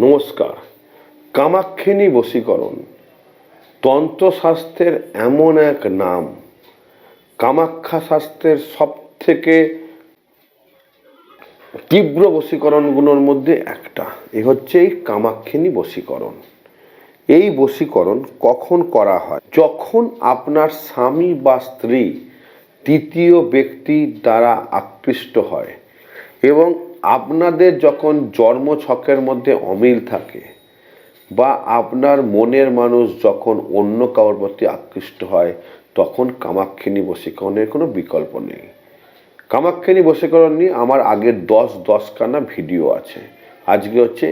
নমস্কার। কামাক্ষিনী বশীকরণ। তন্ত্রশাস্ত্রের এমন এক নাম। কামাখ্যা শাস্ত্রের সব থেকে তীব্র বশীকরণগুলোর মধ্যে একটা। এ হচ্ছে এই কামাক্ষিনী বশীকরণ। এই বশীকরণ কখন করা হয়? যখন আপনার স্বামী বা স্ত্রী তৃতীয় ব্যক্তি দ্বারা আকৃষ্ট হয় এবং আপনাদের যখন জন্ম ছকের মধ্যে অমিল থাকে বা আপনার মনের মানুষ যখন অন্য কারোর প্রতি আকৃষ্ট হয়, তখন কামাক্ষিনী বশীকরণের কোনো বিকল্প নেই। কামাক্ষিনী বশীকরণ নিয়ে আমার আগের দশ দশখানা ভিডিও আছে। আজকে হচ্ছে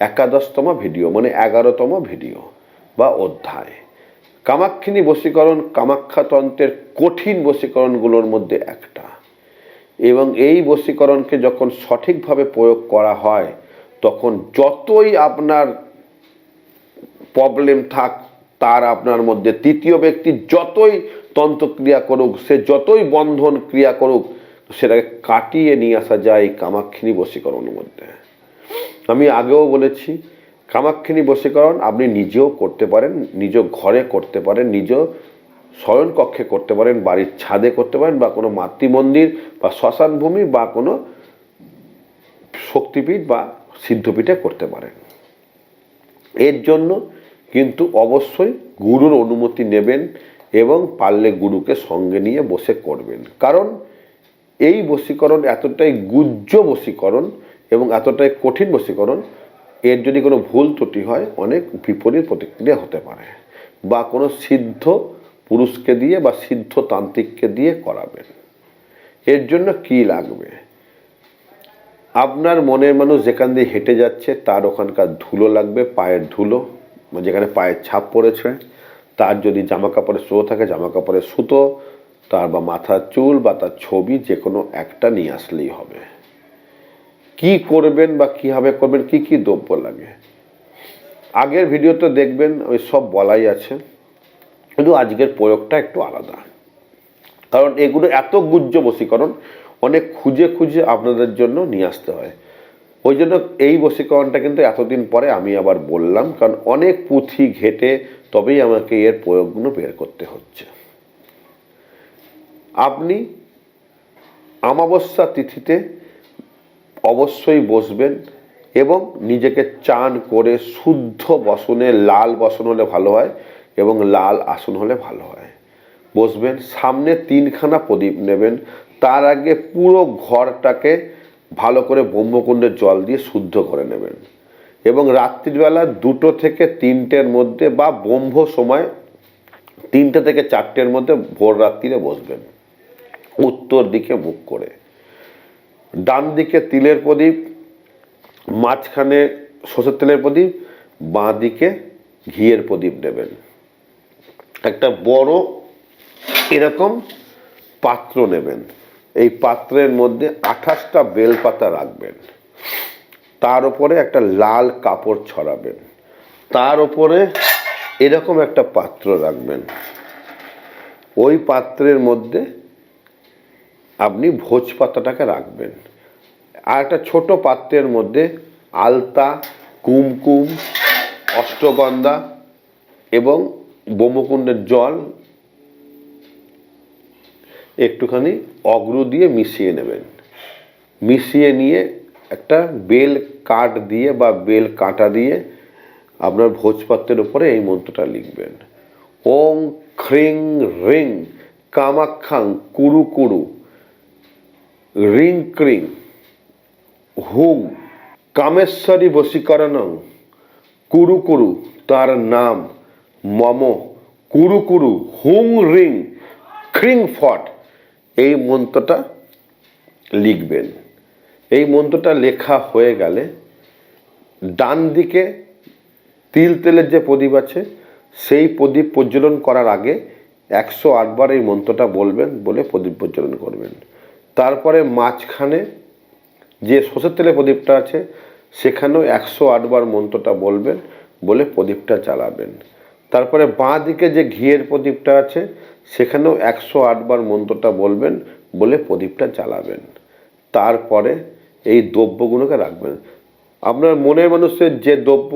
একাদশতম ভিডিও মানে এগারোতম ভিডিও বা অধ্যায়। কামাক্ষিনী বশীকরণ কামাখ্যাতন্ত্রের কঠিন বশীকরণগুলোর মধ্যে একটা। এবং এই বশীকরণকে যখন সঠিকভাবে প্রয়োগ করা হয়, তখন যতই আপনার প্রবলেম থাক, তার আপনার মধ্যে তৃতীয় ব্যক্তি যতই তন্ত্রক্রিয়া করুক, সে যতই বন্ধন ক্রিয়া করুক, সেটাকে কাটিয়ে নিয়ে আসা যায় কামাক্ষিনী বশীকরণের মধ্যে। আমি আগেও বলেছি কামাক্ষিনী বশীকরণ আপনি নিজেও করতে পারেন, নিজ ঘরে করতে পারেন, নিজ শয়ন কক্ষে করতে পারেন, বাড়ির ছাদে করতে পারেন, বা কোনো মাতৃমন্দির, বা শ্মশান ভূমি বা কোনো শক্তিপীঠ, বা সিদ্ধপীঠে করতে পারেন। এর জন্য কিন্তু অবশ্যই গুরুর অনুমতি নেবেন এবং পারলে গুরুকে সঙ্গে নিয়ে বসে করবেন। কারণ এই বশীকরণ এতটাই গুজ্জ বশীকরণ এবং এতটাই কঠিন বশীকরণ, এর যদি কোনো ভুল ত্রুটি হয়, অনেক বিপরীত প্রতিক্রিয়া হতে পারে। বা কোনো সিদ্ধ পুরুষকে দিয়ে বা সিদ্ধ তান্ত্রিককে দিয়ে করাবেন। এর জন্য কি লাগবে? আপনার মনের মানুষ যেখান দিয়ে হেঁটে যাচ্ছে, তার ওখানকার ধুলো লাগবে, পায়ের ধুলো, যেখানে পায়ের ছাপ পড়েছে। তার যদি জামা কাপড়ের সুতো থাকে জামা কাপড়ের সুতো, তার বা মাথার চুল বা তার ছবি যে কোনো একটা নিয়ে আসলেই হবে। কি করবেন বা কীভাবে করবেন, কি কি দ্রব্য লাগে? আগের ভিডিওতে দেখবেন, ওই সব বলাই আছে। কিন্তু আজকের প্রয়োগটা একটু আলাদা। কারণ এগুলো এত গুজ্জ বশীকরণ, অনেক খুঁজে খুঁজে আপনাদের জন্য নিয়ে আসতে হয়। ওই জন্য এই বশীকরণটা কিন্তু এতদিন পরে আমি আবার বললাম, কারণ অনেক পুঁথি ঘেটে তবেই আমাকে এর প্রয়োগগুলো বের করতে হচ্ছে। আপনি অমাবস্যা তিথিতে অবশ্যই বসবেন এবং নিজেকে চান করে শুদ্ধ বসনে, লাল বসন হলে ভালো হয় এবং লাল আসন হলে ভালো হয়। বসবেন, সামনে তিনখানা প্রদীপ নেবেন। তার আগে পুরো ঘরটাকে ভালো করে ব্রহ্মকুণ্ডের জল দিয়ে শুদ্ধ করে নেবেন। এবং রাত্রিবেলা দুটো থেকে তিনটের মধ্যে বা ব্রহ্ম সময় তিনটে থেকে চারটের মধ্যে ভোর রাত্রিরে বসবেন। উত্তর দিকে মুখ করে। ডান দিকে তিলের প্রদীপ, মাঝখানে সর্ষের তেলের প্রদীপ, বাঁ দিকে ঘিয়ের প্রদীপ নেবেন। একটা বড় এরকম পাত্র নেবেন। এই পাত্রের মধ্যে আঠাশটা বেলপাতা রাখবেন। তার উপরে একটা লাল কাপড় ছড়াবেন। তার উপরে এরকম একটা পাত্র রাখবেন। ওই পাত্রের মধ্যে আপনি ভোজ পাতাটাকে রাখবেন। আর একটা ছোট পাত্রের মধ্যে আলতা, কুমকুম, অষ্টগন্ধা এবং ব্রহ্মকুণ্ডের জল একটুখানি অগ্র দিয়ে মিশিয়ে নেবেন। মিশিয়ে নিয়ে একটা বেল কাঠ দিয়ে বা বেল কাঁটা দিয়ে আপনার ভোজপাত্রের উপরে এই মন্ত্রটা লিখবেন। ওং খ্রিং রিং কামাখ্যাং কুরু কুরু রিং ক্রিং হুম কামেশ্বরী বশীকরণং কুরু কুরু তার নাম মম, কুরু কুরু, হুং রিং, খ্রিং ফট। এই মন্ত্রটা লিখবেন। এই মন্ত্রটা লেখা হয়ে গেলে ডান দিকে তিল তেলের যে প্রদীপ আছে, সেই প্রদীপ প্রজ্বলন করার আগে একশো আটবার এই মন্ত্রটা বলবেন, বলে প্রদীপ প্রজ্বলন করবেন। তারপরে মাঝখানে যে সর্ষের তেলের প্রদীপটা আছে, সেখানেও একশো আটবার মন্ত্রটা বলবেন, বলে প্রদীপটা জ্বালাবেন তারপরে বাঁ দিকে যে ঘিয়ের প্রদীপটা আছে, সেখানেও একশো আটবার মন্ত্রটা বলবেন, বলে প্রদীপটা জ্বালাবেন। তারপরে এই দ্রব্যগুলোকে রাখবেন। আপনার মনের মানুষের যে দ্রব্য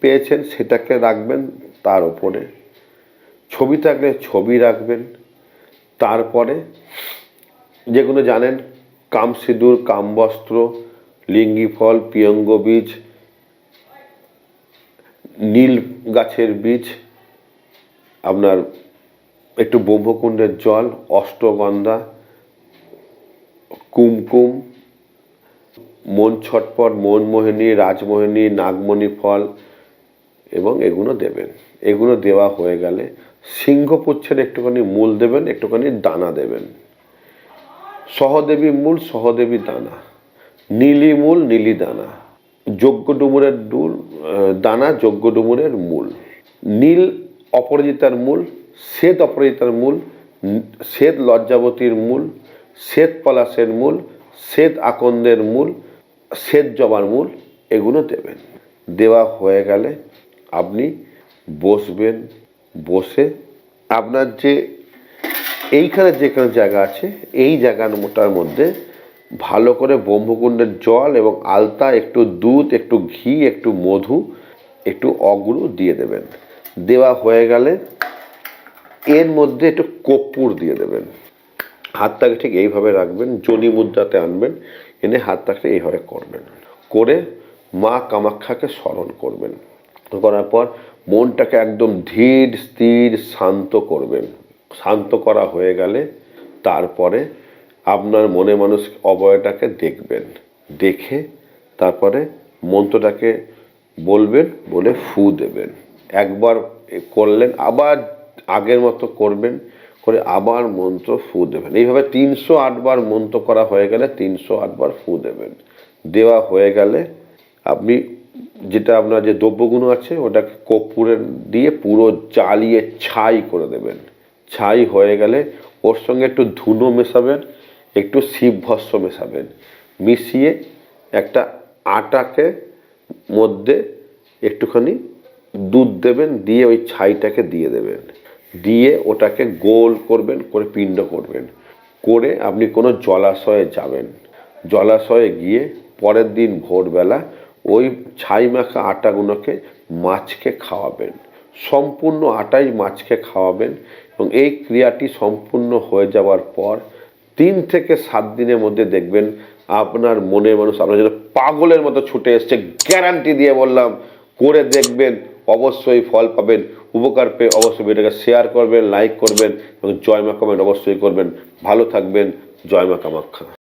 পেয়েছেন, সেটাকে রাখবেন তার ওপরে ছবি থাকলে ছবি রাখবেন। তারপরে যেগুলো জানেন, কাম সিঁদুর কামবস্ত্র লিঙ্গি ফল, পিয়ঙ্গ বীজ, নীল গাছের বীজ আপনার একটু ব্রহ্মকুণ্ডের জল, অষ্টগন্ধা, কুমকুম, মন ছটপট মনমোহিনী রাজমোহিনী, নাগমণি ফল, এবং এগুলো দেবেন। এগুলো দেওয়া হয়ে গেলে সিংহপুচ্ছের একটুখানি মূল দেবেন, একটুখানি দানা দেবেন। সহদেবী মূল, সহদেবী দানা। নীলি মূল, নীলি দানা। যজ্ঞ ডুমুরের ডুল দানা যজ্ঞ ডুমুরের মূল। নীল অপরাজিতার মূল, শ্বেত অপরাজিতার মূল, শ্বেত লজ্জাবতীর মূল, শ্বেত পলাশের মূল, শ্বেত আকন্দের মূল, শ্বেত জবার মূল, এগুলো দেবেন। দেওয়া হয়ে গেলে আপনি বসবেন, বসে আপনার যে এইখানে যেখানে জায়গা আছে, এই জায়গার মোটার মধ্যে ভালো করে ব্রহ্মকুণ্ডের জল এবং আলতা, একটু দুধ, একটু ঘি, একটু মধু, একটু অগুরু দিয়ে দেবেন। দেওয়া হয়ে গেলে এর মধ্যে একটু কর্পূর দিয়ে দেবেন। হাতটাকে ঠিক এইভাবে রাখবেন, জনি মুদ্রাতে আনবেন, এনে হাতটাকে এইভাবে করবেন। করে মা কামাখ্যাকে স্মরণ করবেন। করার পর মনটাকে একদম ধীর, স্থির, শান্ত করবেন। শান্ত করা হয়ে গেলে তারপরে আপনার মনে মানুষ অবয়টাকে দেখবেন। দেখে তারপরে মন্ত্রটাকে বলবেন, বলে ফু দেবেন। একবার করলেন, আবার আগের মতো করবেন, করে আবার মন্ত্র ফু দেবেন। এইভাবে তিনশো আটবার মন্ত্র করা হয়ে গেলে তিনশো আটবার ফু দেবেন। দেওয়া হয়ে গেলে আপনি যেটা আপনার যে দ্রব্যগুণ আছে, ওটাকে কর্পূরের দিয়ে পুরো জ্বালিয়ে ছাই করে দেবেন। ছাই হয়ে গেলে ওর সঙ্গে একটু ধুনো মেশাবেন, একটু শিবভস্য মেশাবেন। মিশিয়ে একটা আটাকে মধ্যে একটুখানি দুধ দেবেন, দিয়ে ওই ছাইটাকে দিয়ে দেবেন। দিয়ে ওটাকে গোল করবেন, করে পিণ্ড করবেন। করে আপনি কোনো জলাশয়ে যাবেন। জলাশয়ে গিয়ে পরের দিন ভোরবেলা ওই ছাই মাখা আটাগুলোকে মাছকে খাওয়াবেন। সম্পূর্ণ আটাই মাছকে খাওয়াবেন এবং এই ক্রিয়াটি সম্পূর্ণ হয়ে যাওয়ার পর তিন থেকে সাত দিনের মধ্যে দেখবেন আপনার মনের মানুষ, আপনার জন্য পাগলের মতো ছুটে এসছে গ্যারান্টি দিয়ে বললাম, করে দেখবেন অবশ্যই ফল পাবেন, উপকার পেয়ে অবশ্যই ভিডিওটাকে শেয়ার করবেন লাইক করবেন এবং জয় মা কমেন্ট অবশ্যই করবেন। ভালো থাকবেন, জয় মা কামাখ্যা।